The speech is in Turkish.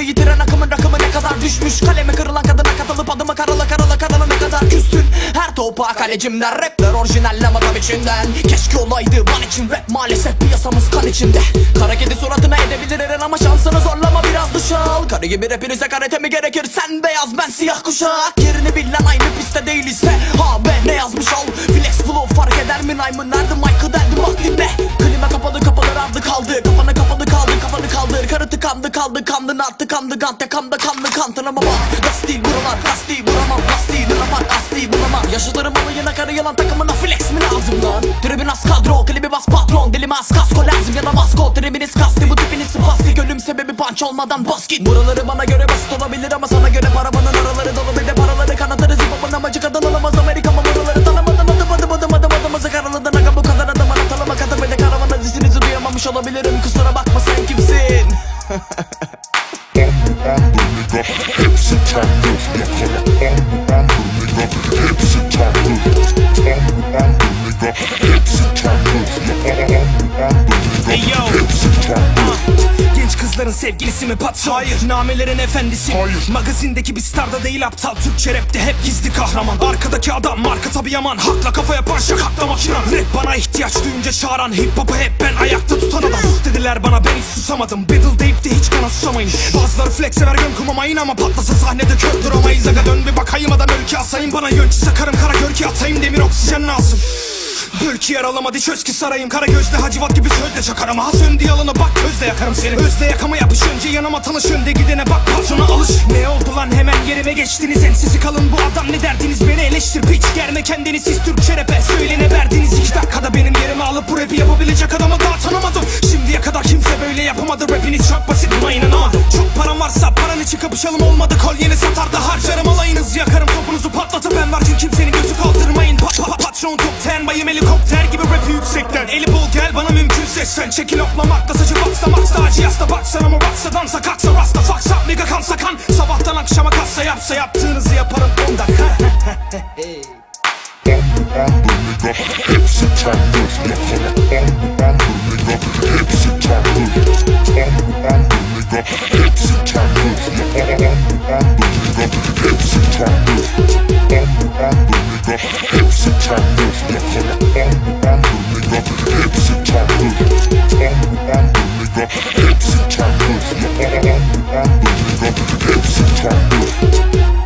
Aklı yitiren akımın rakımı ne kadar düşmüş? Kalemi kırılan kadına katılıp adıma karalı karalı karalı ne kadar küstün? Her topa kalecimden rapler orijinal lamatam içinden. Keşke olaydı ban için rap maalesef piyasamız kan içinde. Kara kedi suratına edebilir eren ama şansını zorlama biraz dışa al Karı gibi rapinize karate mi gerekir? Sen beyaz ben siyah kuşak. Yerini bilen aynı pistte değilse ha be ne yazmış al? Flex flow fark eder mi Nayman nerede Michael derdi bak dinle Klima kapalı kapalı ardı kaldı. Kafanı kapalı Karı tıkandı kaldı kandın attı kandı gante kamda kanlı kantına baba Gaz değil buralar gaz değil vuramam gaz değil Rapar değil bulamam Yaşıtlarım alayına karı yalan takımına flex mi lazım lan? Tribün az kadro klibi bas patron Dilime az kasko lazım. Ya da maskot Tribiniz kasti bu tipiniz spastik. Ölüm sebebi punch olmadan bas git Buraları bana göre basit olabilir ama sana göre paravanın araları dolu. Bir de paraları kanatırız hip amacı kadın alamaz Amerika mı duyamamış olabilirim. Kusura bakma sen kimsin? Hepsi yakala Hepsi Hepsi. Hepsi Genç kızların sevgilisi mi patron? Hayır. Namelerin efendisi. Hayır. Magazindeki bir starda değil aptal. Türkçe rapte hep gizli kahraman. Arkadaki adam marka tabi yaman. Hakla kafa yapan şakakla makina. Rap bana ihtiyaç duyunca çağıran Hip hop'u hep ben. Ayakta dediler bana ben hiç susamadım. Battle deyip de hiç kana susamayın Bazıları flex sever yön kumamayın Ama patlasa sahnede kör duramayız. Aga dön bir bakayım adam ülke asayım. Bana yön çize karım kara gör ki atayım. Demir oksijen lazım Bölki yaralamadı çöz ki sarayım. Kara gözle hacivat gibi sözle çakarım. Ha söndü yalanı bak közle yakarım seni. Özle yakama yapış önce yanıma tanış. Önde gidene bak patrona alış. Ne oldu lan? Hemen yerime geçtiniz. Ensizi kalın bu adam ne derdiniz? Beni eleştir piç. Germe kendini siz Türkçe rap'e bu rapi yapabilecek adamı daha tanımadım. Şimdiye kadar kimse böyle yapamadı. Rapiniz çok basit buna inanamadım Çok param varsa paran için kapışalım olmadı. Kolyeni satar da harcarım alayınızı yakarım. Topunuzu patlatıp ben varken kimsenin gözü kaldırmayın. Pa pa Patron top ten bayım helikopter gibi rapi yüksekten. Eli bol gel bana mümkünse sen Çekil oplamakla saçı baksa maksa. Acı yasta baksan ama baksa dansa kalksa rasta. Faksa Mega kansa kan sabahtan akşama kalsa yapsa yaptığınızı yaparım 10 dakika Hepsi tanrı yakala Andır nigga Hepsi tanrı